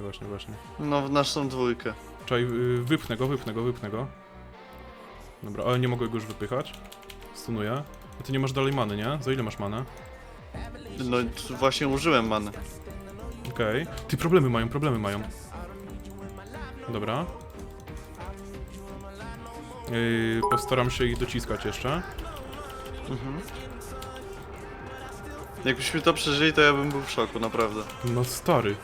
właśnie, właśnie, właśnie. No, w naszą dwójkę. Czekaj, y, wypchnę go, wypchnę go, wypchnę go. Dobra, ale nie mogę go już wypychać. Stunuję. A ty nie masz dalej many, nie? Za ile masz manę? No, właśnie użyłem many. Okej. Ty problemy mają, problemy mają. Dobra. Yy, postaram się ich dociskać jeszcze. Mhm. Jakbyśmy to przeżyli, to ja bym był w szoku, naprawdę. No stary.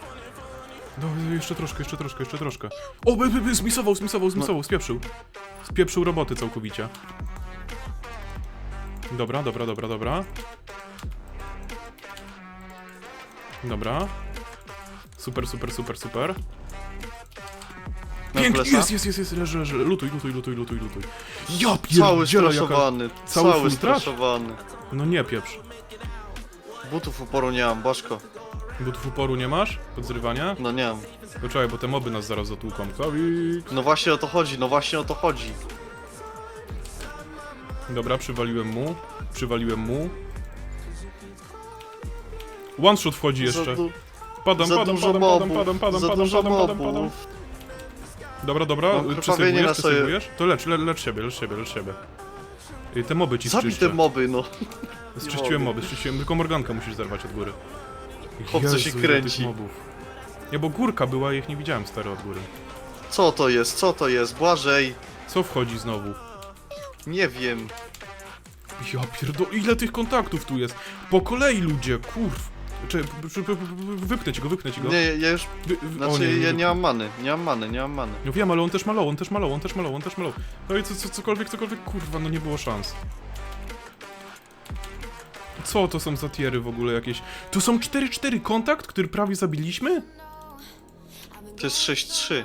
No jeszcze troszkę, jeszcze troszkę, jeszcze troszkę. O, by, by, by, zmisował, zmisował, zmisował, spieprzył. Spieprzył roboty całkowicie. Dobra, dobra, dobra, dobra. Dobra. Super, super, super, super. Pięknie, jest, jest, jest, jest, leży, leży. Lutuj, lutuj, lutuj, lutuj, lutuj. Ja Cały pierdzielę, jaka... straszowany, Cały cały, straszowany. No nie pieprz. Butów uporu nie mam, Bożko. Butów uporu nie masz? Podzrywania? No nie mam. Poczekaj, bo te moby nas zaraz zatłuką. Zawik. No właśnie o to chodzi, no właśnie o to chodzi. Dobra, przywaliłem mu. Przywaliłem mu. One shot wchodzi jeszcze. Du Padam, za padam, dużo padam, mobów, padam, padam, padam, za padam, dużo padam, padam, padam. mobów. Dobra, dobra, Mam y, krwawienie przesejwujesz, na sobie. przesejwujesz? To lecz, le, lecz siebie, lecz siebie, lecz siebie. Y, Te moby ci Zabij zczyszczę. te moby, no. Zczyściłem moby, zczyściłem, tylko morgankę musisz zerwać od góry. Chłop, co się Jezu, ile kręci. tych mobów. Nie, bo górka była ich nie widziałem stary od góry. Co to jest, co to jest, Błażej? Co wchodzi znowu? Nie wiem. Ja pierdo... ile tych kontaktów tu jest? Po kolei ludzie, kurw. Czy, wypnę ci go, wypnę ci go. Nie, ja już, Wy, wy- znaczy o ja nie wypnę. mam many, nie mam many, nie mam many. No wiem, ale on też malał, on też malał, on też malał, on też malał. No i co, co, cokolwiek, cokolwiek, kurwa, no nie było szans. Co to są za tiery w ogóle jakieś? To są 4-4 kontakt, który prawie zabiliśmy? To jest 6-3.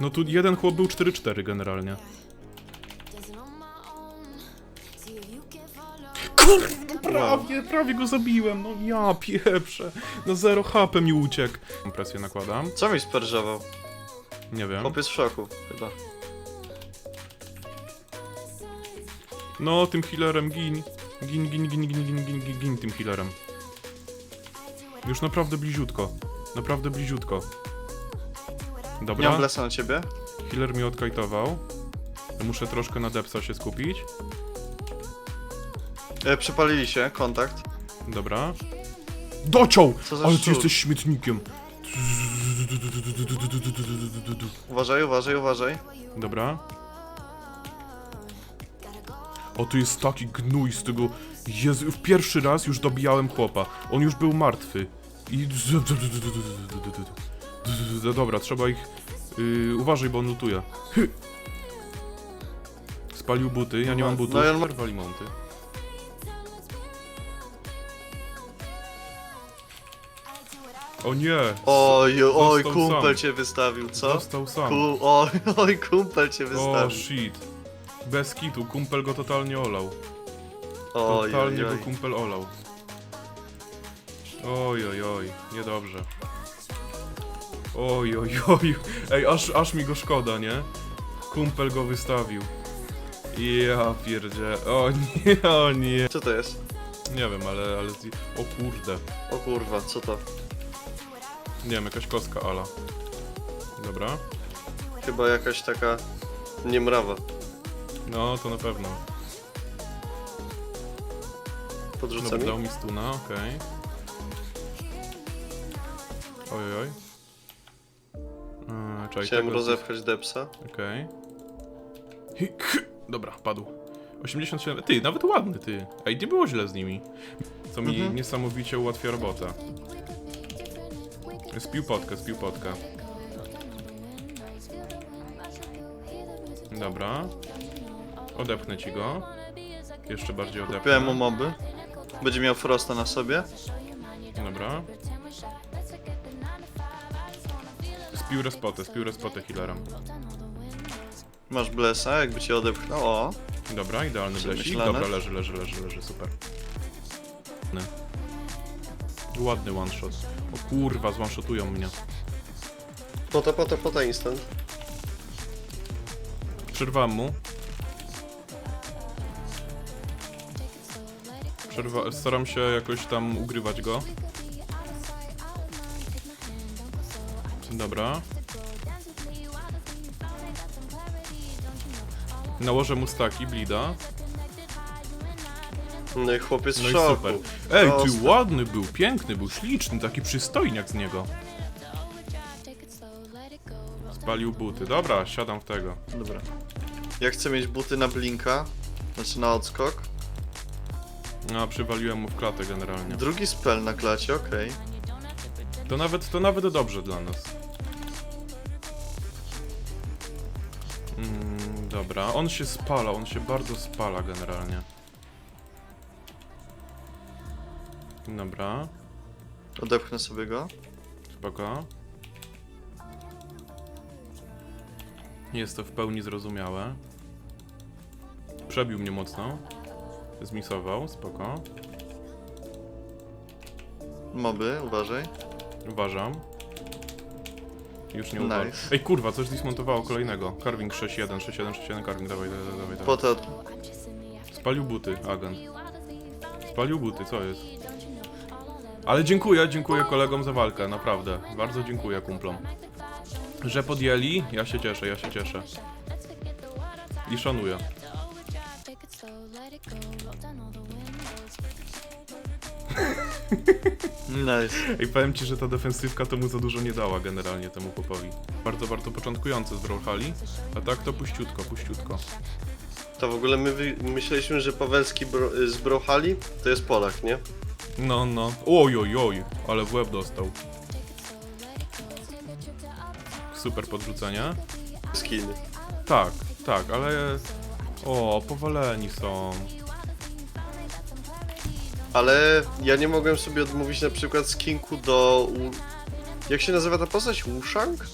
No tu jeden chłop był 4-4 generalnie. Kurwa, prawie, prawie go zabiłem, no ja pieprzę. Na zero HP mi uciekł. Presję nakładam, Co mi sperżował? nie wiem. Chłop jest w szoku, chyba. No, tym healerem gin. Gin, gin, gin, gin, gin, gin, gin, gin tym healerem. Już naprawdę bliziutko. Naprawdę bliziutko. Nie Dobra, mam blesa na ciebie? healer mnie odkajtował. Muszę troszkę na depsa się skupić. E, przypalili się, kontakt. Dobra. Dociął! Co za Ale ty szczur. jesteś śmietnikiem. Uważaj, uważaj, uważaj. Dobra. O, tu jest taki gnój z tego... Jezu, w pierwszy raz już dobijałem chłopa. On już był martwy. I... Dobra, trzeba ich... Yy, uważaj, bo on lutuje. Spalił buty, ja nie No, mam butów. no i on ma- Wali monty. O nie! Oj, oj, kumpel sam. cię wystawił, co? Został sam. Ku, oj, oj, kumpel cię O wystawił. shit. Bez kitu, kumpel go totalnie olał. Oj, Totalnie oj, oj. go kumpel olał. Oj, oj, oj, niedobrze. Oj, oj, oj. Ej, aż, aż mi go szkoda, nie? Kumpel go wystawił. Ja pierdzie. O nie, o nie. Co to jest? Nie wiem, ale, ale... O kurde. O kurwa, co to? Nie wiem, jakaś kostka ala. Dobra. Chyba jakaś taka niemrawa. No, to na pewno. Podrzuca Dobra, mi? dał mi stuna, okej. Oj, oj, oj. Eee, czekaj, Chciałem tego- rozepchać depsa. Okej. Hi- k- Dobra, padł. 87. Ty, nawet ładny ty. Ej, nie było źle z nimi. Co mi Mhm. niesamowicie ułatwia robotę. Spił potkę, spił potkę. Dobra. Odepchnę ci go. Jeszcze bardziej odepchnę. Kupiłem mu moby. Będzie miał Frosta na sobie. Dobra. Spił respotę, spił respotę healerem. Masz blesa, jakby cię odepchnął. O, Dobra, idealny blesik. Przemyślane. Dobra, leży, leży, leży, leży, super. Ładny. Ładny one shot. O kurwa, zwanshotują mnie. pota, pota, pota instant. Przerwałem mu. Przerwa staram się jakoś tam ugrywać go. Dobra. Nałożę mu staki, blida. No i chłopiec No i szoku. super. Ej, ty Proste. ładny był, piękny był, śliczny, taki przystojniak z niego. Spalił buty. Dobra, siadam w tego. Dobra. Ja chcę mieć buty na blinka, znaczy na odskok. No, przywaliłem mu w klatę generalnie. Drugi spell na klacie, okej. To nawet, to nawet dobrze dla nas. Mm, dobra, on się spala, on się bardzo spala generalnie. Dobra, Odepchnę sobie go. spoko. Jest to w pełni zrozumiałe. Przebił mnie mocno. Zmisował, spoko. Moby, uważaj. Uważam. Już nie Nice. uważam. Ej kurwa, coś zmontowało kolejnego. Carving 6-1, 6-1, 6-1, Carving, dawaj, dawaj, dawaj, dawaj. Potem Spalił buty, agent. Spalił buty, co jest? Ale dziękuję, dziękuję kolegom za walkę, naprawdę. Bardzo dziękuję kumplom. Że podjęli, ja się cieszę, ja się cieszę. I szanuję. Nice. Ej, powiem ci, że ta defensywka to mu za dużo nie dała generalnie temu popowi. Bardzo, bardzo początkujący z Brawlhali, a tak to puściutko, puściutko. To w ogóle my wy- myśleliśmy, że Pawelski bro- z Brochali to jest Polak, nie? No, no. Oj, oj, oj, ale w łeb dostał. Super podrzucenie. Skin. Tak, tak, ale... O, powaleni są. Ale ja nie mogłem sobie odmówić na przykład skinku do... Jak się nazywa ta postać? Wushang?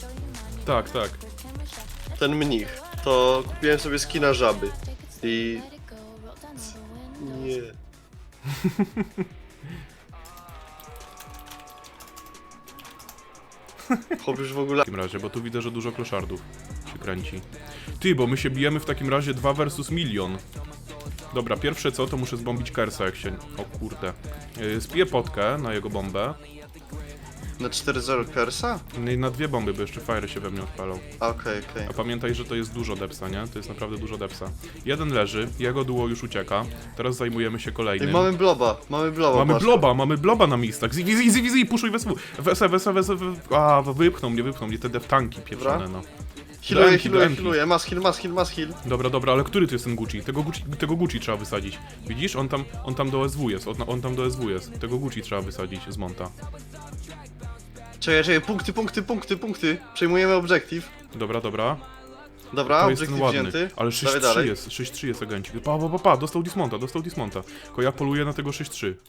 Tak, tak. Ten mnich. To kupiłem sobie skina żaby. I... Nie. Chłop już w ogóle... W takim razie, bo tu widzę, że dużo kloszardów się kręci. Ty, bo my się bijemy w takim razie 2 versus milion. Dobra, pierwsze co, to muszę zbombić Kersa, jak się... O kurde. Yy, Spiję potkę na jego bombę. Na 4-0 Kersa? No i na dwie bomby, bo jeszcze Fire się we mnie odpalał. A, Okej, okej. A pamiętaj, że to jest dużo depsa, nie? To jest naprawdę dużo depsa. Jeden leży, jego duo już ucieka. Teraz zajmujemy się I kolejnym. mamy bloba, mamy bloba. Mamy bloba, mamy bloba na miejscach. Zizi, zizi, zizi, puszuj weswu. Wese, wese, wese, wese. A, wypchnął mnie, wypchnął mnie te deftanki pieprzone, Dobra. no. Healuję, healuję, healuję. Mas heal, mas heal, mas heal. Dobra, dobra, ale który to jest ten Gucci? Tego Gucci, tego Gucci trzeba wysadzić. Widzisz? On tam, on tam do SW jest, on, on tam do SW jest. Tego Gucci trzeba wysadzić z monta. Czekaj, czekaj, punkty, punkty, punkty, punkty. Przejmujemy obiektyw. Dobra, dobra. Dobra, To jest ten ładny. wzięty. Ale Dawaj 6-3 dalej. jest, 6-3 jest agencik. Pa, pa, pa, pa, dostał dismonta, dostał dismonta. Tylko ja poluję na tego 6-3.